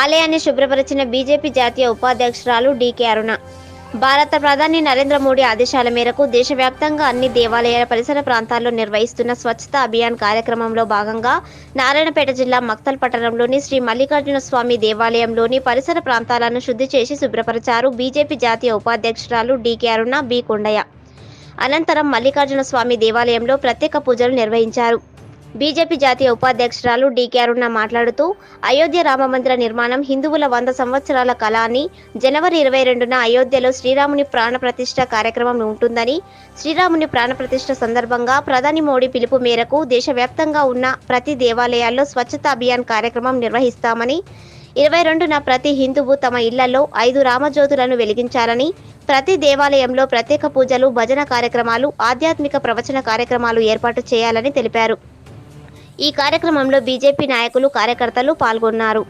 ఆలయాన్ని శుభ్రపరిచిన బీజేపీ జాతీయ ఉపాధ్యక్షురాలు డీకే అరుణ. భారత ప్రధాని నరేంద్ర మోడీ ఆదేశాల మేరకు దేశవ్యాప్తంగా అన్ని దేవాలయాల పరిసర ప్రాంతాల్లో నిర్వహిస్తున్న స్వచ్ఛత అభియాన్ కార్యక్రమంలో భాగంగా నారాయణపేట జిల్లా మక్తల్ పట్టణంలోని శ్రీ మల్లికార్జున స్వామి దేవాలయంలోని పరిసర ప్రాంతాలను శుద్ధి చేసి శుభ్రపరిచారు బీజేపీ జాతీయ ఉపాధ్యక్షురాలు డీకే అరుణ బి. కొండయ్య. అనంతరం మల్లికార్జున స్వామి దేవాలయంలో ప్రత్యేక పూజలు నిర్వహించారు. బీజేపీ జాతీయ ఉపాధ్యక్షురాలు డీకే అరుణ మాట్లాడుతూ అయోధ్య రామమందిర నిర్మాణం హిందువుల వంద సంవత్సరాల కళ అని జనవరి ఇరవై రెండున అయోధ్యలో శ్రీరాముని ప్రాణప్రతిష్ఠ కార్యక్రమం ఉంటుందని శ్రీరాముని ప్రాణప్రతిష్ఠ సందర్భంగా ప్రధాని మోడీ పిలుపు మేరకు దేశవ్యాప్తంగా ఉన్న ప్రతి దేవాలయాల్లో స్వచ్ఛత అభియాన్ కార్యక్రమం నిర్వహిస్తామని ఇరవై రెండున ప్రతి హిందువు తమ ఇళ్ళలో ఐదు రామజ్యోతులను వెలిగించాలని ప్రతి దేవాలయంలో ప్రత్యేక పూజలు భజన కార్యక్రమాలు ఆధ్యాత్మిక ప్రవచన కార్యక్రమాలు ఏర్పాటు చేయాలని తెలిపారు. ఈ కార్యక్రమంలో బీజేపీ నాయకులు కార్యకర్తలు పాల్గొన్నారు.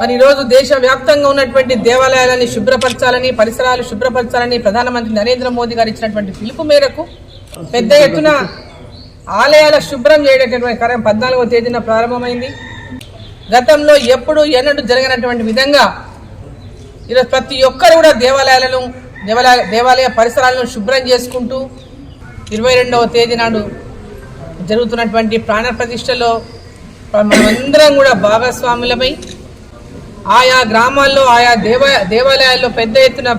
మరి ఈరోజు దేశవ్యాప్తంగా ఉన్నటువంటి దేవాలయాలని శుభ్రపరచాలని పరిసరాలు శుభ్రపరచాలని ప్రధానమంత్రి నరేంద్ర మోదీ గారు ఇచ్చినటువంటి పిలుపు మేరకు పెద్ద ఎత్తున ఆలయాల శుభ్రం చేయడానికి కార్యం పద్నాలుగవ తేదీన ప్రారంభమైంది. గతంలో ఎప్పుడు ఎన్నడూ జరగనటువంటి విధంగా ఈరోజు ప్రతి ఒక్కరు కూడా దేవాలయాలను దేవాలయ దేవాలయ పరిసరాలను శుభ్రం చేసుకుంటూ ఇరవై రెండవ తేదీ నాడు జరుగుతున్నటువంటి ప్రాణ ప్రతిష్టలో మనమందరం కూడా భాగస్వాములమై ఆయా గ్రామాల్లో ఆయా దేవ దేవాలయాల్లో పెద్ద ఎత్తున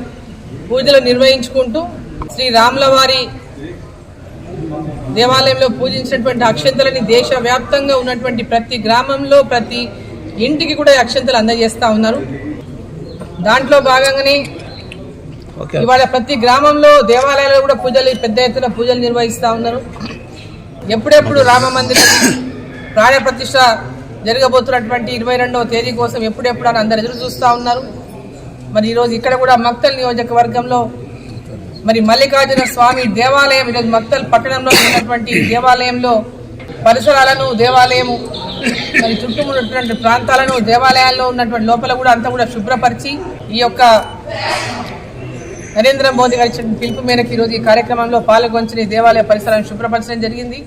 పూజలు నిర్వహించుకుంటూ శ్రీ వారి దేవాలయంలో పూజించినటువంటి అక్షంతలని దేశవ్యాప్తంగా ఉన్నటువంటి ప్రతి గ్రామంలో ప్రతి ఇంటికి కూడా అక్షంతలు అందజేస్తూ ఉన్నారు. దాంట్లో భాగంగానే ఇవాళ ప్రతి గ్రామంలో దేవాలయాల్లో కూడా పూజలు పెద్ద ఎత్తున పూజలు నిర్వహిస్తా ఉన్నారు. ఎప్పుడెప్పుడు రామ మందిరం ప్రాణ ప్రతిష్ట జరగబోతున్నటువంటి ఇరవై రెండవ తేదీ కోసం ఎప్పుడెప్పుడు అని అందరు ఎదురు చూస్తూ ఉన్నారు. మరి ఈరోజు ఇక్కడ కూడా మక్తల్ నియోజకవర్గంలో మరి మల్లికార్జున స్వామి దేవాలయం ఈరోజు మక్తల్ పట్టణంలో ఉన్నటువంటి దేవాలయంలో పరిసరాలను దేవాలయము మరి చుట్టూ ఉన్నటువంటి ప్రాంతాలను దేవాలయాల్లో ఉన్నటువంటి లోపల కూడా అంతా కూడా శుభ్రపరిచి ఈ యొక్క నరేంద్ర మోదీ గారి పిలుపు మేరకు ఈరోజు ఈ కార్యక్రమంలో పాల్గొంచిన దేవాలయ పరిసరాలను శుభ్రపరచడం జరిగింది.